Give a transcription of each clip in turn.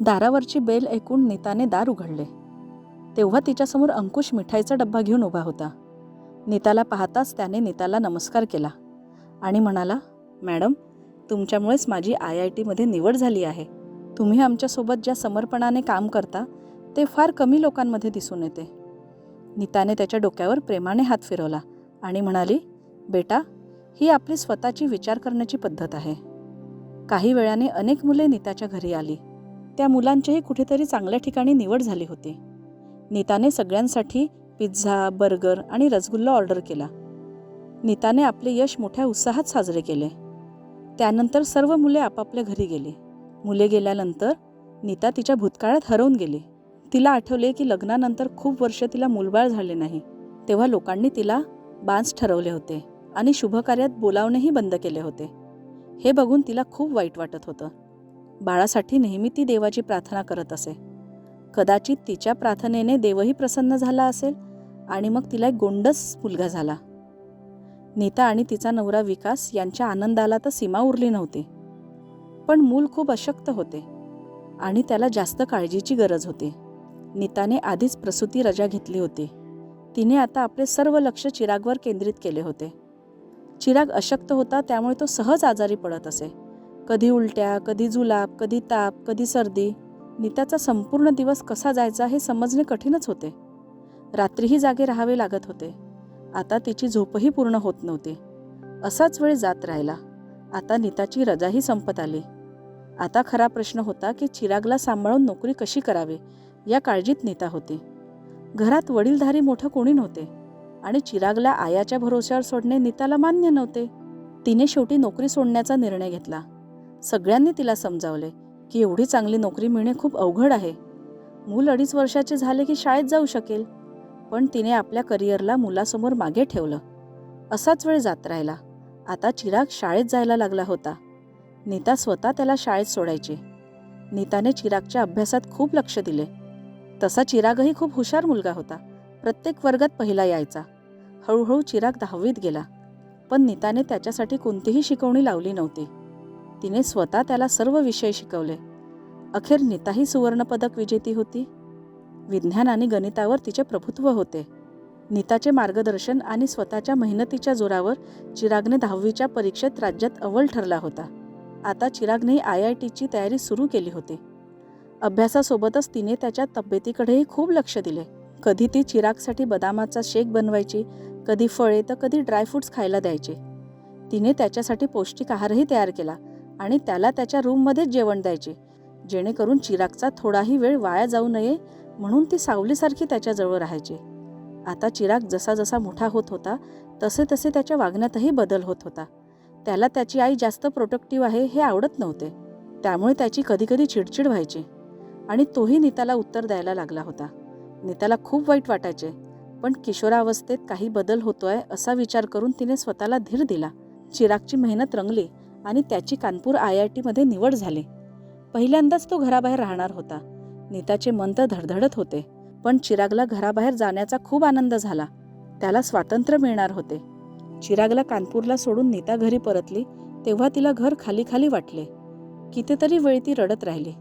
दारावरची bell ऐकून नीताने दार उघडले. तेव्हा तिच्यासमोर अंकुश मिठाईचा डब्बा घेऊन उभा होता. नीताला पाहताच त्याने नीताला नमस्कार केला आणि म्हणाला मॅडम तुमच्यामुळेच माझी आय आय टीमध्ये निवड झाली आहे. तुम्ही आमच्यासोबत ज्या समर्पणाने काम करता ते फार कमी लोकांमध्ये दिसून येते. नीताने त्याच्या डोक्यावर प्रेमाने हात फिरवला आणि म्हणाली बेटा ही आपली स्वतःची विचार करण्याची पद्धत आहे. काही वेळाने अनेक मुले नीताच्या घरी आली. त्या मुलांचीही कुठेतरी चांगल्या ठिकाणी निवड झाली होती. नीताने सगळ्यांसाठी पिझ्झा बर्गर आणि रसगुल्ला ऑर्डर केला. नीताने आपले यश मोठ्या उत्साहात साजरे केले. त्यानंतर सर्व मुले आपापल्या घरी गेली. मुले गेल्यानंतर नीता तिच्या भूतकाळात हरवून गेली. तिला आठवले की लग्नानंतर खूप वर्ष तिला मूलबाळ झाले नाही. तेव्हा लोकांनी तिला बांस ठरवले होते आणि शुभकार्यात बोलावणेही बंद केले होते. हे बघून तिला खूप वाईट वाटत होतं. बाळासाठी नेहमी ती देवाची प्रार्थना करत असे. कदाचित तिच्या प्रार्थनेने देवही प्रसन्न झाला असेल आणि मग तिला एक गोंडस मुलगा झाला. नीता आणि तिचा नवरा विकास यांच्या आनंदाला तर सीमा उरली नव्हती. पण मूल खूप अशक्त होते आणि त्याला जास्त काळजीची गरज होती. नीताने आधीच प्रसूती रजा घेतली होती. तिने आता आपले सर्व लक्ष चिरागवर केंद्रित केले होते. चिराग अशक्त होता त्यामुळे तो सहज आजारी पडत असे. कधी उलट्या कधी जुलाब कधी ताप कधी सर्दी. नीताचा संपूर्ण दिवस कसा जायचा हे समजणे कठीणच होते. रात्रीही जागे राहावे लागत होते. आता तिची झोपही पूर्ण होत नव्हती. असाच वेळ जात राहिला. आता नीताची रजाही संपत आली. आता खरा प्रश्न होता की चिरागला सांभाळून नोकरी कशी करावी या काळजीत नीता होती. घरात वडीलधारी मोठं कोणी नव्हते. आणि चिरागला आयाच्या भरोश्यावर सोडणे नीताला मान्य नव्हते. तिने शेवटी नोकरी सोडण्याचा निर्णय घेतला. सगळ्यांनी तिला समजावले की एवढी चांगली नोकरी मिळणे खूप अवघड आहे. मूल अडीच वर्षाचे झाले की शाळेत जाऊ शकेल पण तिने आपल्या करिअरला मुलासमोर मागे ठेवलं. असाच वेळ जात राहिला. आता चिराग शाळेत जायला लागला होता. नीता स्वतः त्याला शाळेत सोडायची. नीताने चिरागच्या अभ्यासात खूप लक्ष दिले. तसा चिरागही खूप हुशार मुलगा होता. प्रत्येक वर्गात पहिला यायचा. हळूहळू चिराग दहावीत गेला. पण नीताने त्याच्यासाठी कोणतीही शिकवणी लावली नव्हती. तिने स्वतः त्याला सर्व विषय शिकवले. अखेर नीताही सुवर्णपदक विजेती होती. विज्ञान आणि गणितावर तिचे प्रभुत्व होते. नीताचे मार्गदर्शन आणि स्वतःच्या मेहनतीच्या जोरावर चिरागने दहावीच्या परीक्षेत राज्यात अव्वल ठरला होता. आता चिरागने आय आय टीची तयारी सुरू केली होती. अभ्यासासोबतच तिने त्याच्या तब्येतीकडेही खूप लक्ष दिले. कधी ती चिरागसाठी बदामाचा शेक बनवायची कधी फळे तर कधी ड्रायफ्रुट्स खायला द्यायचे. तिने त्याच्यासाठी पौष्टिक आहारही तयार केला. आणि त्याला त्याच्या रूममध्येच जेवण द्यायचे. जेणेकरून चिरागचा थोडाही वेळ वाया जाऊ नये म्हणून ती सावलीसारखी त्याच्याजवळ राहायची. आता चिराग जसा जसा मोठा होत होता तसे तसे त्याच्या वागण्यातही बदल होत होता. त्याला त्याची आई जास्त प्रोटेक्टिव्ह आहे हे आवडत नव्हते. त्यामुळे त्याची कधीकधी चिडचिड व्हायची. आणि तोही नीताला उत्तर द्यायला लागला होता. नीताला खूप वाईट वाटायचे. पण किशोरावस्थेत काही बदल होतोय असा विचार करून तिने स्वतःला धीर दिला. चिरागची मेहनत रंगली. आणि त्याची कानपूर आय आय टीमध्ये निवड झाली. पहिल्यांदाच तो घराबाहेर राहणार होता. नीताचे मन तर धडधडत होते पण चिरागला घराबाहेर जाण्याचा खूप आनंद झाला. त्याला स्वातंत्र्य मिळणार होते. चिरागला कानपूरला सोडून नीता घरी परतली तेव्हा तिला घर खाली खाली वाटले. कितीतरी वेळ ती रडत राहिली.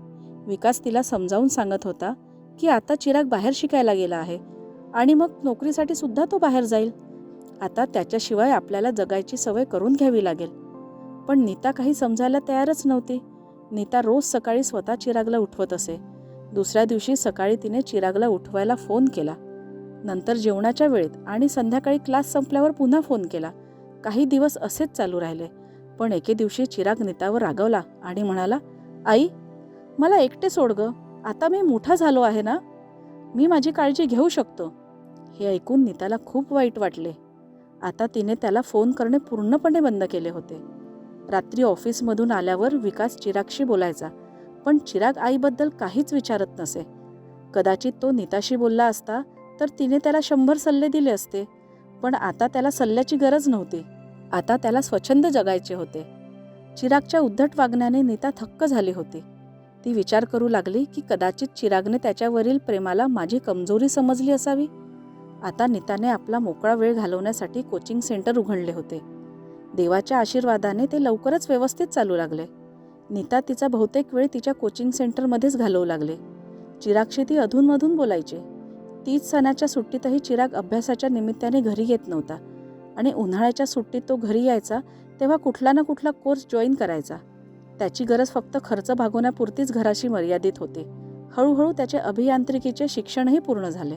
विकास तिला समजावून सांगत होता की आता चिराग बाहेर शिकायला गेला आहे आणि मग नोकरीसाठी सुद्धा तो बाहेर जाईल. आता त्याच्याशिवाय आपल्याला जगायची सवय करून घ्यावी लागेल. पण नीता काही समजायला तयारच नव्हती. नीता रोज सकाळी स्वतः चिरागला उठवत असे. दुसऱ्या दिवशी सकाळी तिने चिरागला उठवायला फोन केला. नंतर जेवणाच्या वेळेत आणि संध्याकाळी क्लास संपल्यावर पुन्हा फोन केला. काही दिवस असेच चालू राहिले. पण एके दिवशी चिराग नीतावर रागवला आणि म्हणाला आई मला एकटे सोड ग. आता मी मोठा झालो आहे ना? मी माझी काळजी घेऊ शकतो. हे ऐकून नीताला खूप वाईट वाटले. आता तिने त्याला फोन करणे पूर्णपणे बंद केले होते. रात्री ऑफिसमधून आल्यावर विकास चिरागशी बोलायचा पण चिराग आईबद्दल काहीच विचारत नसे. कदाचित तो नीताशी बोलला असता तर तिने त्याला शंभर सल्ले दिले असते पण आता त्याला सल्ल्याची गरज नव्हती. आता त्याला स्वच्छंद जगायचे होते. चिरागच्या उद्धट वागण्याने नीता थक्क झाली होती. ती विचार करू लागली की कदाचित चिरागने त्याच्यावरील प्रेमाला माझी कमजोरी समजली असावी. आता नीताने आपला मोकळा वेळ घालवण्यासाठी कोचिंग सेंटर उघडले होते. देवाच्या आशीर्वादाने ते लवकरच व्यवस्थित चालू लागले. नीता तिचा बहुतेक वेळ तिच्या कोचिंग सेंटरमध्येच घालवू लागले. चिरागशी ती अधूनमधून बोलायची. तीच सणाच्या सुट्टीतही चिराग अभ्यासाच्या निमित्ताने घरी येत नव्हता आणि उन्हाळ्याच्या सुट्टीत तो घरी यायचा तेव्हा कुठला ना कुठला कोर्स जॉईन करायचा. त्याची गरज फक्त खर्च भागवण्यापुरतीच घराशी मर्यादित होती. हळूहळू त्याचे अभियांत्रिकीचे शिक्षणही पूर्ण झाले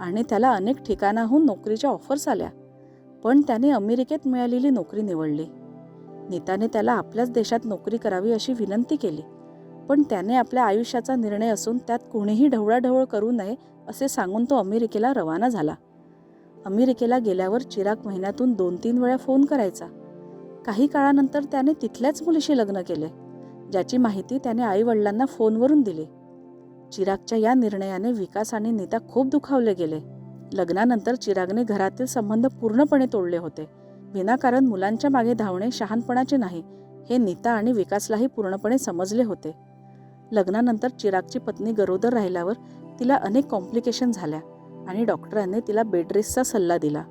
आणि त्याला अनेक ठिकाणाहून नोकरीच्या ऑफर्स आल्या. पण त्याने अमेरिकेत मिळालेली नोकरी निवडली. नेताने त्याला आपल्याच देशात नोकरी करावी अशी विनंती केली. पण त्याने आपल्या आयुष्याचा निर्णय असून त्यात कोणीही ढवळाढवळ करू नये असे सांगून तो अमेरिकेला रवाना झाला. अमेरिकेला गेल्यावर चिराग महिन्यातून दोन तीन वेळा फोन करायचा. काही काळानंतर त्याने तिथल्याच मुलीशी लग्न केले ज्याची माहिती त्याने आईवडिलांना फोनवरून दिली. चिरागच्या या निर्णयाने विकास आणि नेता खूप दुखावले गेले. लग्नानंतर चिरागने घरातील संबंध पूर्णपणे तोडले होते. विनाकारण मुलांच्या मागे धावणे शहाणपणाचे नाही हे नीता आणि विकासलाही पूर्णपणे समजले होते. लग्नानंतर चिरागची पत्नी गरोदर राहिल्यावर तिला अनेक कॉम्प्लिकेशन झाल्या आणि डॉक्टरांनी तिला बेडरेसचा सल्ला दिला.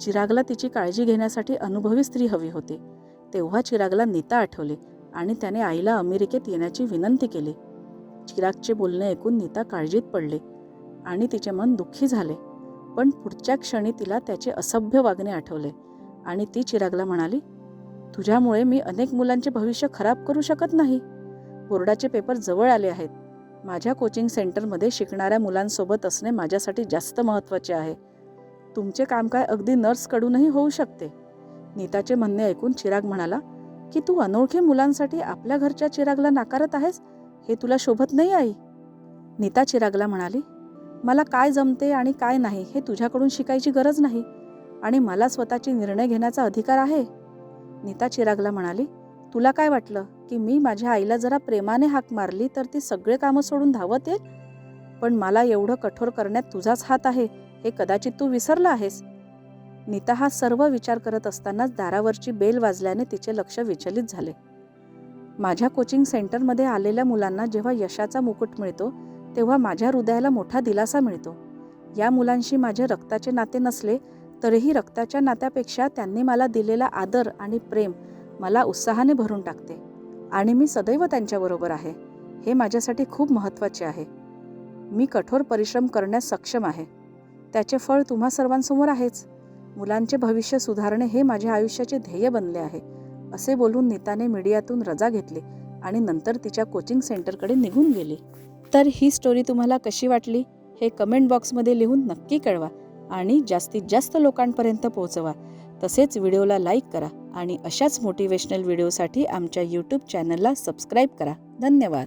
चिरागला तिची काळजी घेण्यासाठी अनुभवी स्त्री हवी होती. तेव्हा चिरागला नीता आठवली आणि त्याने आईला अमेरिकेत येण्याची विनंती केली. चिरागचे बोलणे ऐकून नीता काळजीत पडली आणि तिचे मन दुःखी झाले. पण पुढच्या क्षणी तिला त्याचे असभ्य वागणे आठवले. आणि ती चिरागला म्हणाली तुझ्यामुळे मी अनेक मुलांचे भविष्य खराब करू शकत नाही. बोर्डाचे पेपर जवळ आले आहेत. माझ्या कोचिंग सेंटरमध्ये शिकणाऱ्या मुलांसोबत असणे माझ्यासाठी जास्त महत्त्वाचे आहे. तुमचे काम काय अगदी नर्सकडूनही होऊ शकते. नीताचे म्हणणे ऐकून चिराग म्हणाला की तू अनोळखी मुलांसाठी आपल्या घरच्या चिरागला नाकारत आहेस? हे तुला शोभत नाही आई. नीता चिरागला म्हणाली मला काय जमते आणि काय नाही हे तुझ्याकडून शिकायची गरज नाही. आणि मला स्वतःची निर्णय घेण्याचा अधिकार आहे. नीता चिरागला म्हणाली तुला काय वाटलं की मी माझ्या आईला जरा प्रेमाने हाक मारली तर ती सगळे कामं सोडून धावत येईल? पण मला एवढं कठोर करण्यात तुझाच हात आहे हे कदाचित तू विसरला आहेस. नीता हा सर्व विचार करत असतानाच दारावरची बेल वाजल्याने तिचे लक्ष विचलित झाले. माझ्या कोचिंग सेंटरमध्ये आलेल्या मुलांना जेव्हा यशाचा मुकुट मिळतो तेव्हा माझ्या हृदयाला मोठा दिलासा मिळतो. या मुलांशी माझे रक्ताचे नाते नसले तरीही रक्ताच्या नात्यापेक्षा त्यांनी मला दिलेला आदर आणि प्रेम मला उत्साहाने भरून टाकते. आणि मी सदैव त्यांच्याबरोबर आहे. हे माझ्यासाठी खूप महत्त्वाचे आहे. मी कठोर परिश्रम करण्यास सक्षम आहे. त्याचे फळ तुम्हा सर्वांसमोर आहेच. मुलांचे भविष्य सुधारणे हे माझ्या आयुष्याचे ध्येय बनले आहे असे बोलून नीताने मीडियातून रजा घेतली आणि नंतर तिच्या कोचिंग सेंटरकडे निघून गेली. तर ही स्टोरी तुम्हाला कशी वाटली हे कमेंट बॉक्समध्ये लिहून नक्की कळवा आणि जास्तीत जास्त लोकांपर्यंत पोहोचवा. तसेच व्हिडिओला लाईक करा आणि अशाच मोटिवेशनल व्हिडिओसाठी आमच्या यूट्यूब चॅनलला सबस्क्राईब करा. धन्यवाद.